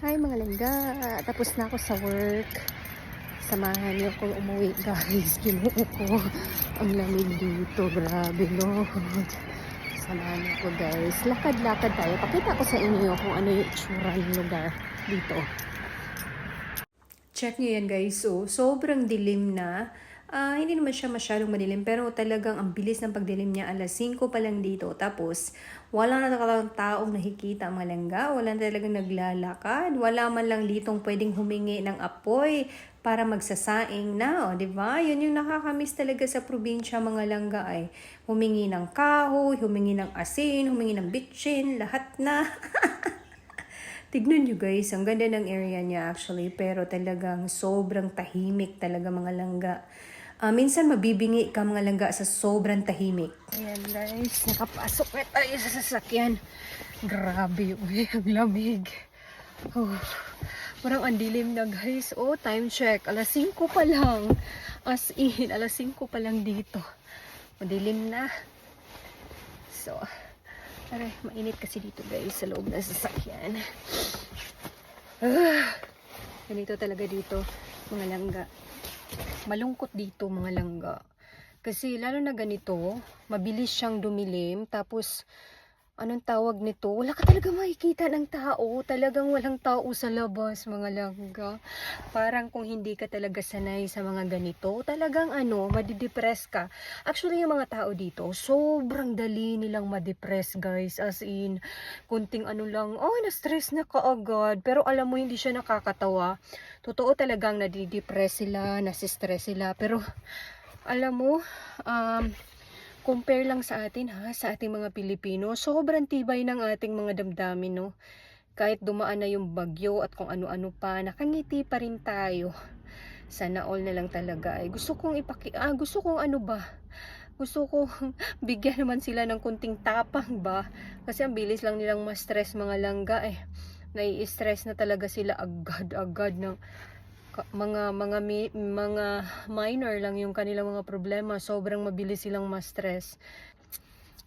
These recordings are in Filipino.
Hi mga langga, tapos na ako sa work. Samahan niyo ko umuwi guys. Ginuo ko. Ang lamig dito. Grabe no. Samahan niyo ko guys. Lakad-lakad tayo. Pakita ko sa inyo kung ano yung itsura ng lugar dito. Check niyo yan guys. So, sobrang dilim na. Ah, hindi naman siya masyadong madilim pero talagang ang bilis ng pagdilim niya alas 5 pa lang dito. Tapos wala na talagang taong nakikita ang malangga, wala na talagang naglalakad, wala man lang ditong pwedeng humingi ng apoy para magsasaing na, o, di ba? Yun yung nakakamiss talaga sa probinsya mga langga ay humingi ng kahoy, humingi ng asin, humingi ng bitchin, lahat na. Tignan nyo guys, ang ganda ng area niya actually, pero talagang sobrang tahimik talaga mga langga. Ah, minsan mabibingi ka mga langga sa sobrang tahimik. Ayan guys, nakapasok na tayo sa sasakyan. Grabe, uy, ang lamig. Oh, parang ang dilim na guys. Oh, time check. Alas 5 pa lang. As in, alas 5 pa lang dito. Madilim na. So, aray, mainit kasi dito guys sa loob ng sasakyan. Ah, ganito talaga dito, mga langga. Malungkot dito, mga langga. Kasi lalo na ganito, mabilis siyang dumilim. Tapos, anong tawag nito? Wala ka talaga makikita ng tao. Talagang walang tao sa labas, mga langga. Parang kung hindi ka talaga sanay sa mga ganito, talagang ano, madidepress ka. Actually, yung mga tao dito, sobrang dali nilang madepress, guys. As in, kunting ano lang, oh, na-stress na kaagad. Pero alam mo, hindi siya nakakatawa. Totoo talagang nadidepress sila, nasistress sila. Pero, alam mo, um, compare lang sa atin ha, sa ating mga Pilipino, sobrang tibay ng ating mga damdamin, no? Kahit dumaan na yung bagyo at kung ano-ano pa, nakangiti pa rin tayo. Sana all na lang talaga ay gusto kong ipaki ah, gusto kong ano ba? Gusto kong bigyan naman sila ng kunting tapang ba? Kasi ang bilis lang nilang ma-stress mga langga eh. Nai-stress na talaga sila agad-agad ng mga mga mga minor lang yung kanilang mga problema. Sobrang mabilis silang ma-stress.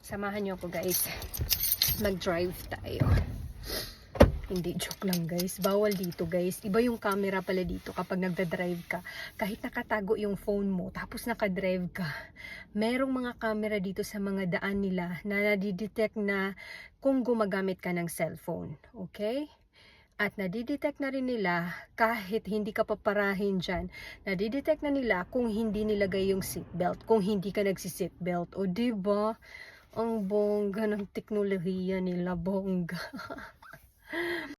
Samahan niyo ako guys. Mag-drive tayo. Hindi joke lang guys. Bawal dito guys. Iba yung camera pala dito kapag nagda-drive ka. Kahit nakatago yung phone mo tapos nakadrive ka. Merong mga camera dito sa mga daan nila na nadidetect na kung gumagamit ka ng cellphone. Okay? At nadidetect na rin nila kahit hindi ka paparahin dyan. Nadidetect na nila kung hindi nilagay yung seatbelt. Kung hindi ka nagsi-seatbelt. O di ba Ang bongga ng teknolohiya nila. Bongga.